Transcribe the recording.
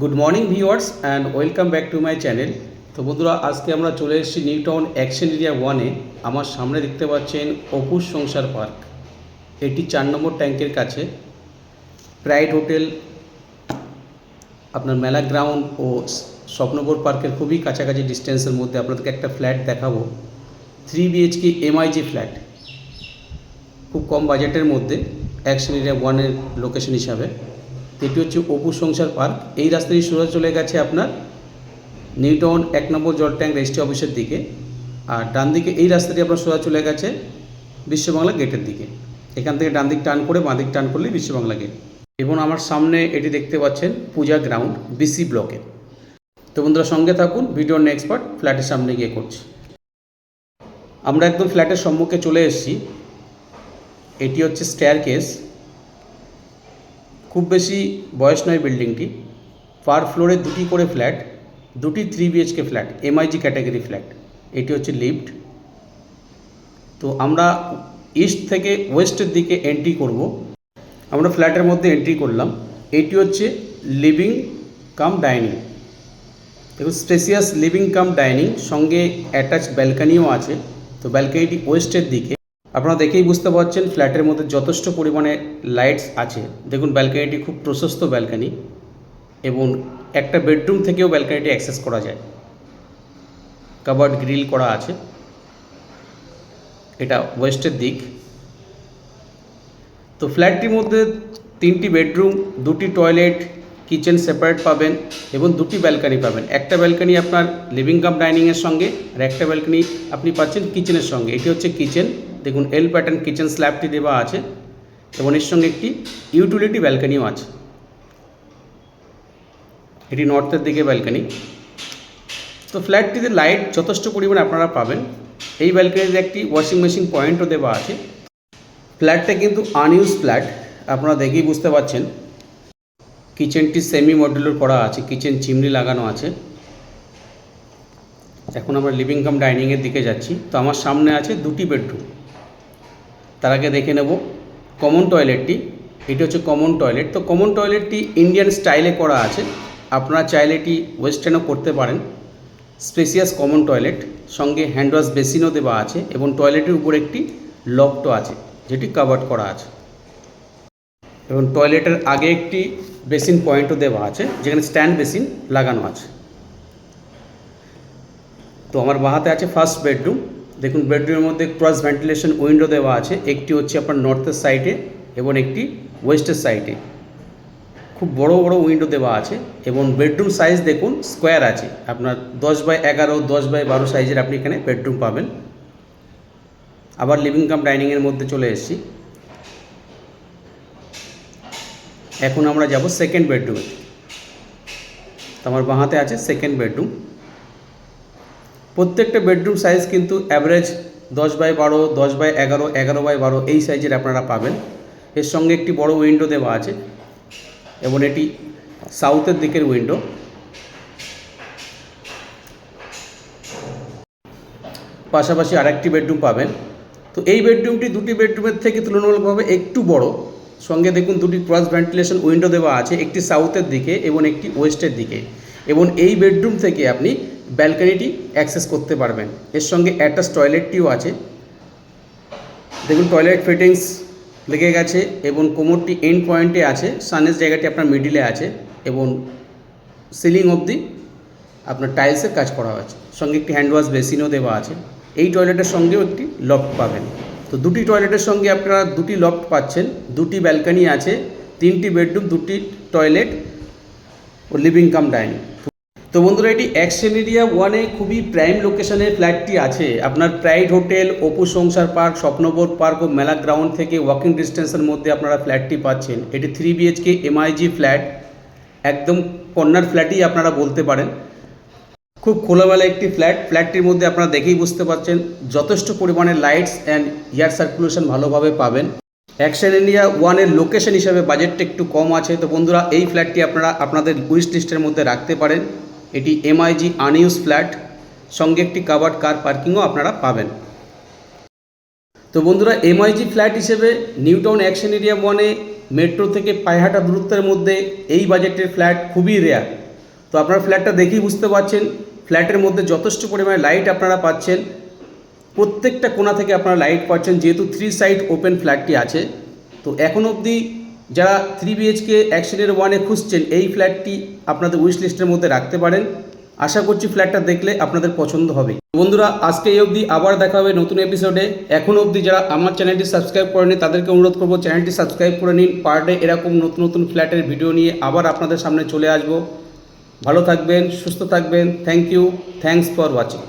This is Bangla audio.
Good morning viewers and welcome back to my channel তো বন্ধুরা, আজকে আমরা চলে এসেছি নিউ টাউন অ্যাকশন এরিয়া ওয়ানে আমার সামনে দেখতে পাচ্ছেন অপুর সংসার পার্ক। এটি চার নম্বর ট্যাঙ্কের কাছে। প্রাইড হোটেল আপনার মেলা গ্রাউন্ড ও স্বপ্নপুর পার্কের খুবই কাছাকাছি ডিস্টেন্সের মধ্যে আপনাদেরকে একটা ফ্ল্যাট দেখাবো। থ্রি বিএইচকে এমআইজি ফ্ল্যাট খুব কম বাজেটের মধ্যে। অ্যাকশন এরিয়া ওয়ানের লোকেশন হিসাবে। এটি হচ্ছে অপু সংসার পার্ক। এই রাস্তা দিয়ে সোজা চলে গেছে আপনার নিউটাউন এক নম্বর জল ট্যাঙ্ক রেজিস্ট্রি অফিসের দিকে। আর ডান দিকে এই রাস্তাটি আপনার সোজা চলে গেছে বিশ্ববাংলা গেটের দিকে। এখান থেকে ডান দিক টার্ন করে বাঁ দিক টার্ন করলেই বিশ্ববাংলা গেট। এবং আমার সামনে এটি দেখতে পাচ্ছেন পূজা গ্রাউন্ড বিসি ব্লকে। তো বন্ধুরা, সঙ্গে থাকুন ভিডিও নেক্সট পার্ট ফ্ল্যাটের সামনে গিয়ে করছি। আমরা একদম ফ্ল্যাটের সম্মুখে চলে এসেছি। এটি হচ্ছে স্টেয়ার কেস খুব বেশি বয়স নয় বিল্ডিংটি। পার ফ্লোরে দুটি করে ফ্ল্যাট, দুটি three BHK flat MIG category flat. এটি হচ্ছে লিফট। তো আমরা ইস্ট থেকে ওয়েস্টের দিকে এন্ট্রি করব। আমরা ফ্ল্যাটের মধ্যে এন্ট্রি করলাম। এটি হচ্ছে লিভিং কাম ডাইনিং দেখুন স্পেসিয়াস লিভিং কাম ডাইনিং সঙ্গে অ্যাটাচ ব্যালকানিও আছে। তো ব্যালকানিটি ওয়েস্টের দিকে। আপনারা দেখেই বুঝতে পারছেন ফ্ল্যাটের মধ্যে যথেষ্ট পরিমাণে লাইটস আছে। দেখুন ব্যালকানিটি খুব প্রশস্ত ব্যালকানি এবং একটা বেডরুম থেকেও ব্যালকানিটি অ্যাক্সেস করা যায়। কাবার্ড গ্রিল করা আছে। এটা ওয়েস্টের দিক। তো ফ্ল্যাটটির মধ্যে তিনটি বেডরুম দুটি টয়লেট কিচেন সেপারেট পাবেন এবং দুটি ব্যালকানি পাবেন। একটা ব্যালকানি আপনার লিভিং কাম ডাইনিংয়ের সঙ্গে আর একটা ব্যালকানি আপনি পাচ্ছেন কিচেনের সঙ্গে। এটি হচ্ছে কিচেন দেখুন এল প্যাটার্ন কিচেন স্ল্যাবটি দেওয়া আছে এবং এর সঙ্গে একটি ইউটিলিটি ব্যালকানিও আছে। এটি নর্থের দিকে ব্যালকানি তো ফ্ল্যাটটিতে লাইট যথেষ্ট পরিমাণে আপনারা পাবেন। এই ব্যালকানিতে একটি ওয়াশিং মেশিন পয়েন্টও দেওয়া আছে। ফ্ল্যাটটা কিন্তু আনইউজ ফ্ল্যাট আপনারা দেখেই বুঝতে পারছেন। কিচেনটি সেমি মডুলার করা আছে কিচেন চিমনি লাগানো আছে। এখন আমরা লিভিং কাম ডাইনিংয়ের দিকে যাচ্ছি। তো আমার সামনে আছে দুটি বেডরুম তার আগে দেখে নেব কমন টয়লেটটি এটি হচ্ছে কমন টয়লেট তো কমন টয়লেটটি ইন্ডিয়ান স্টাইলে করা আছে। আপনারা চাইলে এটি ওয়েস্টার্নও করতে পারেন। স্পেসিয়াস কমন টয়লেট সঙ্গে হ্যান্ড ওয়াশ বেসিনও দেওয়া আছে এবং টয়লেটের উপর একটি লকটো আছে, যেটি কাভার্ড করা আছে। এবং টয়লেটের আগে একটি বেসিন পয়েন্টও দেওয়া আছে, যেখানে স্ট্যান্ড বেসিন লাগানো আছে। তো আমার বাহাতে আছে ফার্স্ট বেডরুম দেখুন বেডরুমের মধ্যে ক্রস ভেন্টিলেশন উইন্ডো দেওয়া আছে। একটি হচ্ছে আপনার নর্থের সাইডে এবং একটি ওয়েস্টের সাইডে খুব বড় বড় উইন্ডো দেওয়া আছে এবং বেডরুম সাইজ দেখুন স্কোয়ার আছে। আপনার দশ বাই এগারো, দশ বাই বারো সাইজের আপনি এখানে বেডরুম পাবেন। আবার লিভিং কাম ডাইনিংয়ের মধ্যে চলে এসেছি। এখন আমরা যাব সেকেন্ড বেডরুমে আমার বাঁহাতে আছে সেকেন্ড বেডরুম প্রত্যেকটা বেডরুম সাইজ কিন্তু অ্যাভারেজ দশ বাই বারো, দশ বাই এগারো এগারো বাই বারো এই সাইজের আপনারা পাবেন। এর সঙ্গে একটি বড় উইন্ডো দেওয়া আছে এবং এটি সাউথের দিকের উইন্ডো পাশাপাশি আরেকটি বেডরুম পাবেন। তো এই বেডরুমটি দুটি বেডরুমের থেকে তুলনামূলকভাবে একটু বড়। সঙ্গে দেখুন দুটি ক্রস ভেন্টিলেশন উইন্ডো দেওয়া আছে, একটি সাউথের দিকে এবং একটি ওয়েস্টের দিকে। এবং এই বেডরুম থেকে আপনি ব্যালকানিটি অ্যাক্সেস করতে পারবেন। এর সঙ্গে অ্যাটাচ টয়লেটটিও আছে। দেখুন, টয়লেট ফিটিংস লেগে গেছে এবং কোমরটি এন্ড পয়েন্টে আছে। সানের জায়গাটি আপনার মিডিলে আছে এবং সিলিং অবধি আপনার টাইলসের কাজ করা হয়েছে। সঙ্গে একটি হ্যান্ড ওয়াশ বেসিনও দেওয়া আছে। এই টয়লেটের সঙ্গেও একটি লফট পাবেন। তো দুটি টয়লেটের সঙ্গে আপনারা দুটি লফট পাচ্ছেন। দুটি ব্যালকানি আছে, তিনটি বেডরুম দুটি টয়লেট ও লিভিং কাম ডাইনিং তো বন্ধুরা, এটি অ্যাকশন ওয়ানে খুবই প্রাইম লোকেশনে ফ্ল্যাটটি আছে। আপনার প্রাইড হোটেল অপু সংসার পার্ক স্বপ্নবোধ পার্ক ও মেলা গ্রাউন্ড থেকে ওয়াকিং ডিস্টেন্সের মধ্যে আপনারা ফ্ল্যাটটি পাচ্ছেন। এটি থ্রি বিএইচকে এমআইজি ফ্ল্যাট একদম কর্নার ফ্ল্যাটই আপনারা বলতে পারেন। খুব খোলামেলা একটি ফ্ল্যাট ফ্ল্যাটটির মধ্যে আপনারা দেখেই বুঝতে পারছেন যথেষ্ট পরিমাণে লাইটস অ্যান্ড এয়ার সার্কুলেশন ভালোভাবে পাবেন। অ্যাকশন ইন্ডিয়া ওয়ানের লোকেশন হিসাবে বাজেটটা একটু কম আছে। তো বন্ধুরা, এই ফ্ল্যাটটি আপনারা আপনাদের উইশ লিস্টের মধ্যে রাখতে পারেন। এটি এমআইজি আনইউজ ফ্ল্যাট সঙ্গে একটি কাভার্ড কার পার্কিংও আপনারা পাবেন। তো বন্ধুরা এমআইজি ফ্ল্যাট হিসেবে নিউটাউন অ্যাকশন এরিয়া ওয়ানে মেট্রো থেকে পায়হাটা দূরত্বের মধ্যে এই বাজেটের ফ্ল্যাট খুবই রেয়ার তো আপনারা ফ্ল্যাটটা দেখেই বুঝতে পারছেন ফ্ল্যাটের মধ্যে যথেষ্ট পরিমাণে লাইট আপনারা পাচ্ছেন। প্রত্যেকটা কোণা থেকে আপনারা লাইট পাচ্ছেন, যেহেতু থ্রি সাইড ওপেন ফ্ল্যাটটি আছে। তো এখন অবধি যারা থ্রি বিএইচকে অ্যাকশনের ওয়ানে খুঁজছেন, এই ফ্ল্যাটটি আপনাদের উইশ লিস্টের মধ্যে রাখতে পারেন। আশা করছি ফ্ল্যাটটা দেখলে আপনাদের পছন্দ হবে। বন্ধুরা, আজকে এই অবধি আবার দেখা হবে নতুন এপিসোডে এখন অবধি যারা আমার চ্যানেলটি সাবস্ক্রাইব করেনি, তাদেরকে অনুরোধ করব চ্যানেলটি সাবস্ক্রাইব করে নিন। পার ডে এরকম নতুন নতুন ফ্ল্যাটের ভিডিও নিয়ে আবার আপনাদের সামনে চলে আসব। ভালো থাকবেন, সুস্থ থাকবেন। Thank you thanks for watching